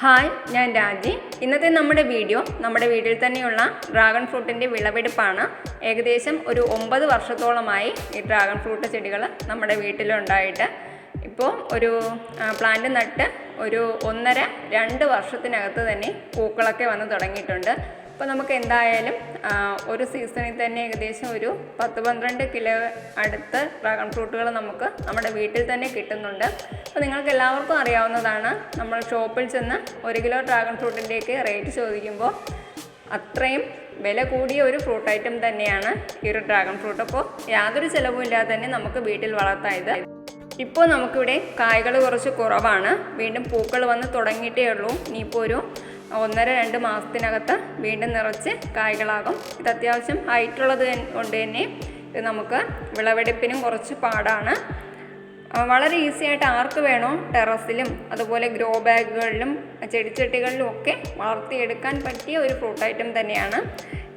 Hi ഞാൻ രാജി. ഇന്നത്തെ നമ്മുടെ വീഡിയോ നമ്മുടെ വീട്ടിൽ തന്നെയുള്ള ഡ്രാഗൺ ഫ്രൂട്ടിന്റെ വിളവെടുപ്പാണ്. ഏകദേശം ഒരു ഒമ്പത് വർഷത്തോളമായി ഈ ഡ്രാഗൺ ഫ്രൂട്ട് ചെടികൾ നമ്മുടെ വീട്ടിലുണ്ടായിട്ട്. ഇപ്പോൾ ഒരു പ്ലാന്റ് നട്ട് ഒരു ഒന്നര രണ്ട് വർഷത്തിനകത്ത് തന്നെ പൂക്കളൊക്കെ വന്ന് തുടങ്ങിയിട്ടുണ്ട്. അപ്പോൾ നമുക്ക് എന്തായാലും ഒരു സീസണിൽ തന്നെ ഏകദേശം ഒരു പത്ത് പന്ത്രണ്ട് കിലോ അടുത്ത് ഡ്രാഗൺ ഫ്രൂട്ടുകൾ നമുക്ക് നമ്മുടെ വീട്ടിൽ തന്നെ കിട്ടുന്നുണ്ട്. അപ്പോൾ നിങ്ങൾക്ക് എല്ലാവർക്കും അറിയാവുന്നതാണ് നമ്മൾ ഷോപ്പിൽ ചെന്ന് ഒരു കിലോ ഡ്രാഗൺ ഫ്രൂട്ടിന്റെയൊക്കെ റേറ്റ് ചോദിക്കുമ്പോൾ അത്രയും വില കൂടിയ ഒരു ഫ്രൂട്ട് ഐറ്റം തന്നെയാണ് ഈ ഒരു ഡ്രാഗൺ ഫ്രൂട്ട്. അപ്പോൾ യാതൊരു ചിലവും ഇല്ലാതെ തന്നെ നമുക്ക് വീട്ടിൽ വളർത്തായത് ഇപ്പോൾ നമുക്കിവിടെ കായ്കൾ കുറച്ച് കുറവാണ്. വീണ്ടും പൂക്കൾ വന്ന് തുടങ്ങിയിട്ടേ ഉള്ളൂ. ഇനിയിപ്പോൾ ഒരു ഒന്നര രണ്ട് മാസത്തിനകത്ത് വീണ്ടും നിറച്ച് കായ്കളാകും. ഇത് അത്യാവശ്യം ഹൈറ്റുള്ളത് കൊണ്ട് തന്നെ ഇത് നമുക്ക് വിളവെടുപ്പിനും കുറച്ച് പാടാണ്. വളരെ ഈസി ആയിട്ട് ആർക്ക് വേണോ ടെറസിലും അതുപോലെ ഗ്രോ ബാഗുകളിലും ചെടിച്ചട്ടികളിലും ഒക്കെ വളർത്തിയെടുക്കാൻ പറ്റിയ ഒരു ഫ്രൂട്ട് ഐറ്റം തന്നെയാണ്.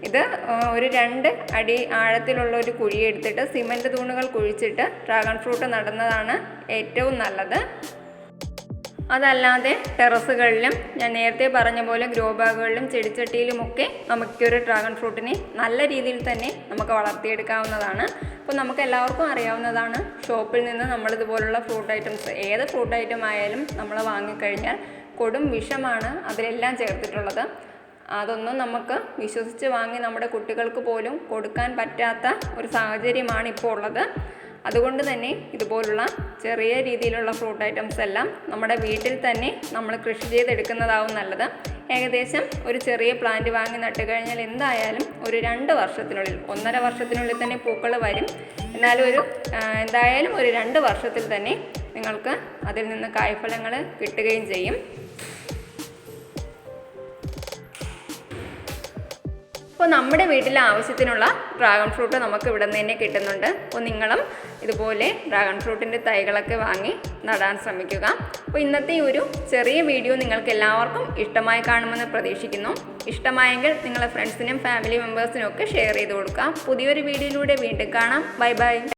ഇത് ഒരു രണ്ട് അടി ആഴത്തിലുള്ള ഒരു കുഴി എടുത്തിട്ട് സിമന്റ് തൂണുകൾ കുഴിച്ചിട്ട് ഡ്രാഗൺ ഫ്രൂട്ട് നടുന്നതാണ് ഏറ്റവും നല്ലത്. അതല്ലാതെ ടെറസുകളിലും ഞാൻ നേരത്തെ പറഞ്ഞ പോലെ ഗ്രോ ബാഗുകളിലും ചെടിച്ചട്ടിയിലുമൊക്കെ നമുക്കൊരു ഡ്രാഗൺ ഫ്രൂട്ടിനെ നല്ല രീതിയിൽ തന്നെ നമുക്ക് വളർത്തിയെടുക്കാവുന്നതാണ്. അപ്പോൾ നമുക്ക് എല്ലാവർക്കും അറിയാവുന്നതാണ് ഷോപ്പിൽ നിന്ന് നമ്മളിതുപോലുള്ള ഫ്രൂട്ട് ഐറ്റംസ് ഏത് ഫ്രൂട്ട് ഐറ്റം ആയാലും നമ്മൾ വാങ്ങിക്കഴിഞ്ഞാൽ കൊടും വിഷമാണ് അതിലെല്ലാം ചേർത്തിട്ടുള്ളത്. അതൊന്നും നമുക്ക് വിശ്വസിച്ച് വാങ്ങി നമ്മുടെ കുട്ടികൾക്ക് പോലും കൊടുക്കാൻ പറ്റാത്ത ഒരു സാഹചര്യമാണ് ഇപ്പോൾ ഉള്ളത്. അതുകൊണ്ട് തന്നെ ഇതുപോലുള്ള ചെറിയ രീതിയിലുള്ള ഫ്രൂട്ട് ഐറ്റംസ് എല്ലാം നമ്മുടെ വീട്ടിൽ തന്നെ നമ്മൾ കൃഷി ചെയ്തെടുക്കുന്നതാവും നല്ലത്. ഏകദേശം ഒരു ചെറിയ പ്ലാന്റ് വാങ്ങി നട്ട് കഴിഞ്ഞാൽ എന്തായാലും ഒരു രണ്ട് വർഷത്തിനുള്ളിൽ ഒന്നര വർഷത്തിനുള്ളിൽ തന്നെ പൂക്കൾ വരും. എന്നാലും ഒരു എന്തായാലും ഒരു രണ്ട് വർഷത്തിൽ തന്നെ നിങ്ങൾക്ക് അതിൽ നിന്ന് കായ്ഫലങ്ങൾ കിട്ടുകയും ചെയ്യും. അപ്പോൾ നമ്മുടെ വീട്ടിലെ ആവശ്യത്തിനുള്ള ഡ്രാഗൺ ഫ്രൂട്ട് നമുക്ക് ഇവിടെ നിന്ന് തന്നെ കിട്ടുന്നുണ്ട്. അപ്പോൾ നിങ്ങളും ഇതുപോലെ ഡ്രാഗൺ ഫ്രൂട്ടിന്റെ തൈകളൊക്കെ വാങ്ങി നടാൻ ശ്രമിക്കുക. അപ്പോൾ ഇന്നത്തെ ഒരു ചെറിയ വീഡിയോ നിങ്ങൾക്ക് എല്ലാവർക്കും ഇഷ്ടമായി കാണുമെന്ന് പ്രതീക്ഷിക്കുന്നു. ഇഷ്ടമായെങ്കിൽ നിങ്ങളെ ഫ്രണ്ട്സിനും ഫാമിലി മെമ്പേഴ്സിനും ഒക്കെ ഷെയർ ചെയ്ത് കൊടുക്കാം. പുതിയൊരു വീഡിയോയിലൂടെ വീണ്ടും കാണാം. Bye bye